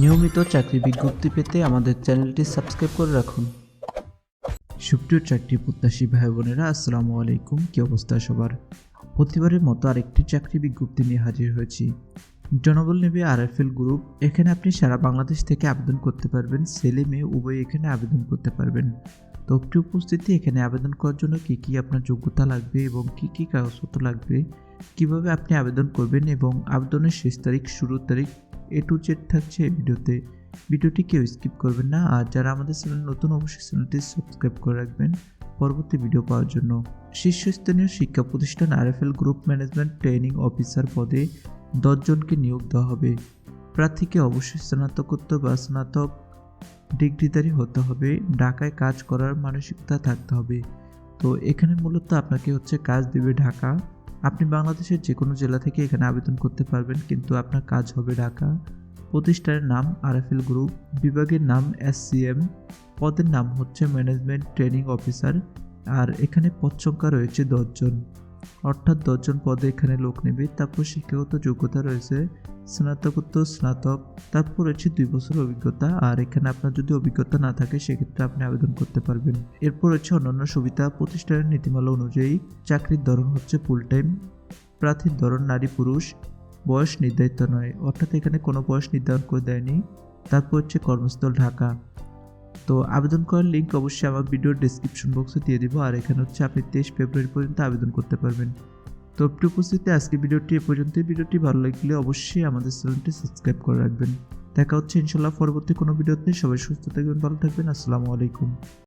নিয়মিত চাকরি বিজ্ঞপ্তি পেতে আমাদের চ্যানেলটি সাবস্ক্রাইব করে রাখুন। সুপ্রিয় চাকরি প্রত্যাশী ভাই বোনেরা, আসসালামু আলাইকুম। কি অবস্থা সবার? প্রতিবারের মতো আরেকটি চাকরি বিজ্ঞপ্তি নিয়ে হাজির হয়েছি। জনবল নেবে আরএফএল গ্রুপ, এখানে আপনি সারা বাংলাদেশ থেকে আবেদন করতে পারবেন। ছেলে মেয়ে উভয় এখানে আবেদন করতে পারবেন। তো একটি উপস্থিতি, এখানে আবেদন করার জন্য কী কী আপনার যোগ্যতা লাগবে এবং কী কী কাগজপত্র লাগবে? কীভাবে আপনি আবেদন করবেন এবং আবেদনের শেষ তারিখ, শুরুর তারিখ এ টু জেড থাকছে ভিডিওতে। ভিডিওটি কেউ স্কিপ করবেন না। আর যারা আমাদের চ্যানেল নতুন, অবশ্যই চ্যানেলটি সাবস্ক্রাইব করে রাখবেন পরবর্তী ভিডিও পাওয়ার জন্য। শীর্ষস্থানীয় শিক্ষা প্রতিষ্ঠান RFL group management training officer পদে দশজনকে নিয়োগ দেওয়া হবে। প্রার্থীকে অবশ্যই স্নাতকোত্তর বা স্নাতক ডিগ্রিধারী হতে হবে। ঢাকায় কাজ করার মানসিকতা থাকতে হবে। তো এখানে মূলত আপনাকে হচ্ছে কাজ দেবে ঢাকা। আপনি বাংলাদেশের যে কোনো জেলা থেকে এখানে আবেদন করতে পারবেন, কিন্তু আপনার কাজ হবে ঢাকা। প্রতিষ্ঠানের নাম আরএফএল গ্রুপ, বিভাগের নাম এসসিএম, পদের নাম হচ্ছে ম্যানেজমেন্ট ট্রেনিং অফিসার, আর এখানে পদ সংখ্যা রয়েছে দশজন। অর্থাৎ দশজন পদে এখানে লোক নেবে। তারপর শিক্ষাগত যোগ্যতা রয়েছে স্নাতকোত্তর, স্নাতক, তারপর রয়েছে দুই বছর অভিজ্ঞতা। আর এখানে আপনার যদি অভিজ্ঞতা না থাকে, সেক্ষেত্রে আপনি আবেদন করতে পারবেন। এরপর রয়েছে অন্যান্য সুবিধা। প্রতিষ্ঠানের নীতিমালা অনুযায়ী চাকরির ধরন হচ্ছে ফুল টাইম প্রার্থীর ধরন নারী পুরুষ। বয়স নির্ধারিত নয়। অর্থাৎ এখানে কোনো বয়স নির্ধারণ করে দেয়নি। তারপর হচ্ছে কর্মস্থল ঢাকা। তো আবেদন করার লিঙ্ক অবশ্যই আমার ভিডিওর ডিসক্রিপশন বক্সে দিয়ে দিব, আর এখানে হচ্ছে আপনি তেইশ ফেব্রুয়ারি পর্যন্ত আবেদন করতে পারবেন। তো প্রিয় উপস্থিতি আজকে ভিডিওটি এ পর্যন্ত ভিডিওটি ভালো লাগলে অবশ্যই আমাদের চ্যানেলটি সাবস্ক্রাইব করে রাখবেন। দেখা হচ্ছে ইনশাল্লাহ পরবর্তী কোনো ভিডিওতে সবাই সুস্থ থাকবেন, ভালো থাকবেন। আসসালামু আলাইকুম।